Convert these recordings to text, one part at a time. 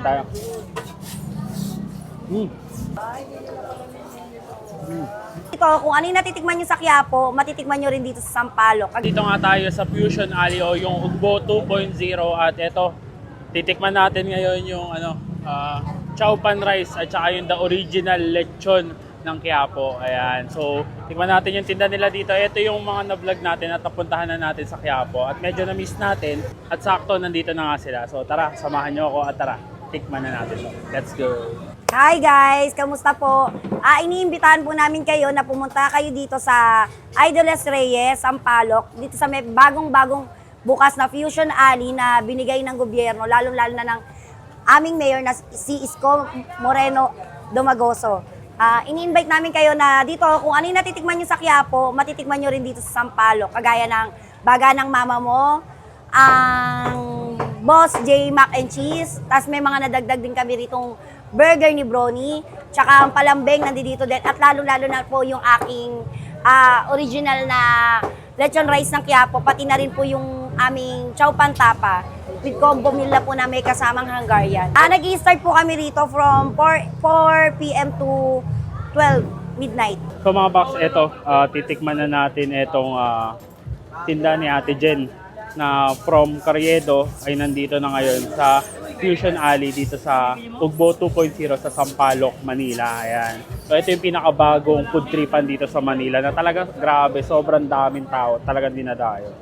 Tayo. Mm. Ito, kung ano yung natitikman nyo sa Quiapo, matitikman nyo rin dito sa Sampaloc. Dito nga tayo sa Fusion Alley o yung Ugbo 2.0 at ito, titikman natin ngayon yung ano, ah, chow pan rice at saka yung the original lechon ng Quiapo. Ayan. So, tikman natin yung tinda nila dito. Ito yung mga na-vlog natin at napuntahan na natin sa Quiapo. At medyo na-miss natin at sakto nandito na nga sila. So, tara, samahan nyo ako at tara, tikman na natin. Let's go! Hi guys! Kamusta po? Ah, iniimbitahan po namin kayo na pumunta kayo dito sa Idoles Reyes, Sampaloc. Dito sa may bagong-bagong bukas na Fusion Alley na binigay ng gobyerno, lalong-lalo na ng aming mayor na si Isko Moreno Domagoso. Ah, ini-invite namin kayo na dito, kung ano yung natitikman nyo sa Quiapo, matitikman nyo rin dito sa Sampaloc. Kagaya ng baga ng mama mo, ang Boss J Mac and Cheese, tapos may mga nadagdag din kami ritong burger ni Brony, tsaka ang palambeng nandito din, at lalo-lalo na po yung aking ah, original na lechon rice ng Quiapo, pati na rin po yung aming chow pantapa with combo meal na po na may kasamang Hungarian. Ah, nag-i-start po kami rito from 4, 4 p.m. to 12 midnight. So mga box, ito, ah, titikman na natin itong ah, tinda ni Ate Jen na from Carriedo ay nandito na ngayon sa Fusion Alley dito sa Ugbo 2.0 sa Sampaloc, Manila. Ayan. So ito yung pinakabagong food tripan dito sa Manila na talaga grabe, sobrang daming tao, talagang dinadayo.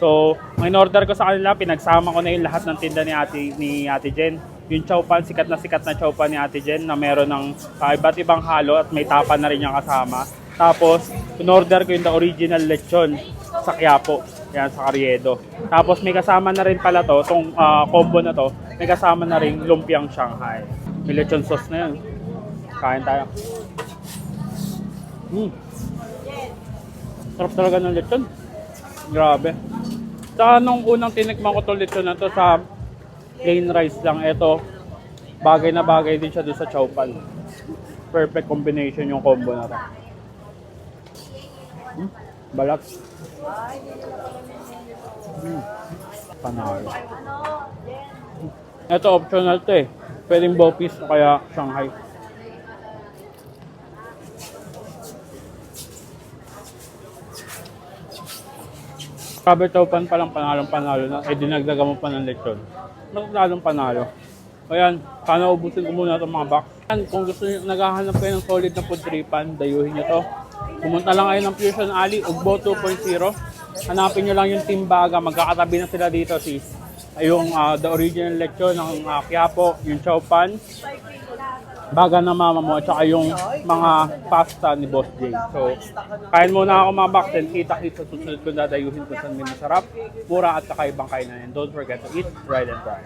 So, ang in-order ko sa kanila, pinagsama ko na yung lahat ng tinda ni Ate, ni Ate Jen. Yung chow pan, sikat na sikat na chow pan ni Ate Jen na meron ng ah, iba't ibang halo at may tapa na rin yung kasama. Tapos, in-order ko yung the original lechon sa Quiapo. Yan, sa Carriedo. Tapos, may kasama na rin pala to, itong ah, combo na to, may kasama na rin lumpiang Shanghai. May lechon sauce na yun. Kain tayo. Mm. Sarap talaga ng lechon. Grabe. Sa nung unang tinikman ko to lechon na to sa plain rice lang, ito bagay na bagay din siya doon sa chow pan. Perfect combination yung combo na to. Hmm? Balat. Hmm. Panalo. Ito optional to eh. Pwedeng bow piece o kaya Shanghai. Sabi chow pan pa lang panalong panalo na. Eh dinagdagan mo pa ng lechon. Mas lalong panalo. Ayan, sana ubusin ko muna itong mga box. Kung gusto nyo, naghahanap kayo ng solid na food tripan, dayuhin nyo to. Pumunta lang kayo ng Fusion Alley, Ugbo 2.0. Hanapin nyo lang yung Team Baga, magkakatabi na sila dito si yung ah, the original lechon ng uh, Quiapo, yung chow pan, baga ng mama mo, at saka yung mga pasta ni Boss J. So, kain muna ako mga box and kita-kit sa susunod ko dadayuhin kung saan may masarap, mura at saka ibang kainan. And don't forget to eat, ride and try.